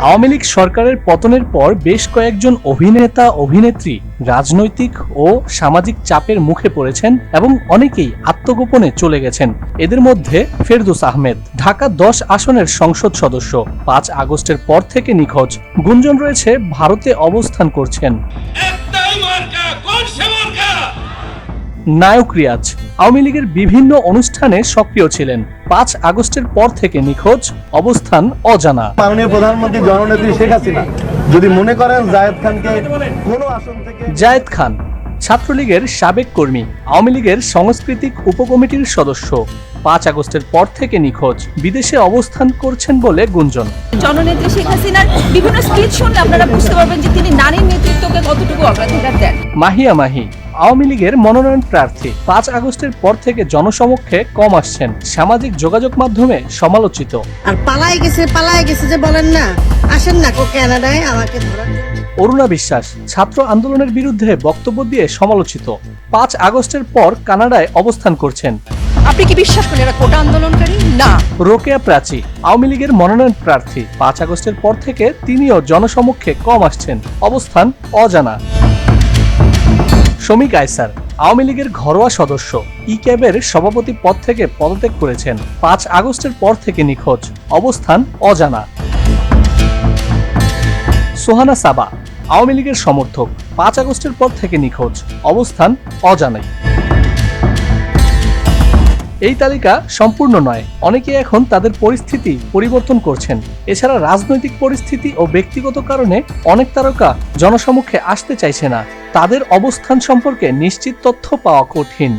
আওয়ামী লীগ সরকারের পতনের পর বেশ কয়েকজন অভিনেতা, অভিনেত্রী রাজনৈতিক ও সামাজিক চাপের মুখে পড়েছেন এবং অনেকেই আত্মগোপনে চলে গেছেন। এদের মধ্যে ফেরদুস আহমেদ, ঢাকা দশ আসনের সংসদ সদস্য। পাঁচ আগস্টের পর থেকে নিখোঁজ। গুঞ্জন রয়েছে, ভারতে অবস্থান করছেন। নায়ক রিয়াজ আওয়ামী লীগের বিভিন্ন অনুষ্ঠানে সক্রিয় ছিলেন। পাঁচ আগস্টের পর থেকে নিখোঁজ অবস্থান অজানা। মাননীয় প্রধানমন্ত্রী জননেত্রী শেখ হাসিনা যদি মনে করেন জায়েদ খানকে কোনো আসন থেকে জায়েদ খান ছাত্রলীগের সাবেক কর্মী আওয়ামী লীগের সাংস্কৃতিক উপকমিটির সদস্য। পাঁচ আগস্টের পর থেকে নিখোঁজ বিদেশে অবস্থান করছেন বলে গুঞ্জন। জননেত্রী শেখ হাসিনার বিভিন্ন স্পিচ শুনলে আপনারা বুঝতে পারবেন যে তিনি নারীর নেতৃত্বকে কতটুকু অগ্রাধিকার দেন। মাহিয়া মাহি আওয়ামী লীগের মনোনয়ন প্রার্থী পাঁচ আগস্টের পর থেকে জনসমক্ষে কম আসছেন। সামাজিক যোগাযোগ মাধ্যমে সমালোচিত। আর পালাই গেছে পালাই গেছে যে বলেন না। আসেন না কো কানাডায় আমাকে অরুণা বিশ্বাস ছাত্র আন্দোলনের বিরুদ্ধে বক্তব্য দিয়ে সমালোচিত। পাঁচ আগস্টের পর কানাডায় অবস্থান করছেন। আপনি কি বিশ্বাস করেন এরা কোটা আন্দোলনকারী? না। রোকেয়া প্রাচী আওয়ামী লীগের মনোনয়ন প্রার্থী। পাঁচ আগস্টের পর থেকে তিনিও জনসমক্ষে কম আসছেন। অবস্থান অজানা। শমিক আয়সার আওয়ামী লীগের ঘরোয়া সদস্য। ই ক্যাবের সভাপতি পদ থেকে পদত্যাগ করেছেন। পাঁচ আগস্টের পর থেকে নিখোঁজ। অবস্থান অজানা। সোহানা সাবা, আওয়ামী লীগের সমর্থক, পাঁচ আগস্টের পর থেকে নিখোঁজ। অবস্থান অজানাই। এই তালিকা সম্পূর্ণ নয়। অনেকে এখন তাদের পরিস্থিতি পরিবর্তন করছেন। এছাড়া রাজনৈতিক পরিস্থিতি ও ব্যক্তিগত কারণে অনেক তারকা জনসমক্ষে আসতে চাইছে না। তাদের অবস্থান সম্পর্কে নিশ্চিত তথ্য পাওয়া কঠিন।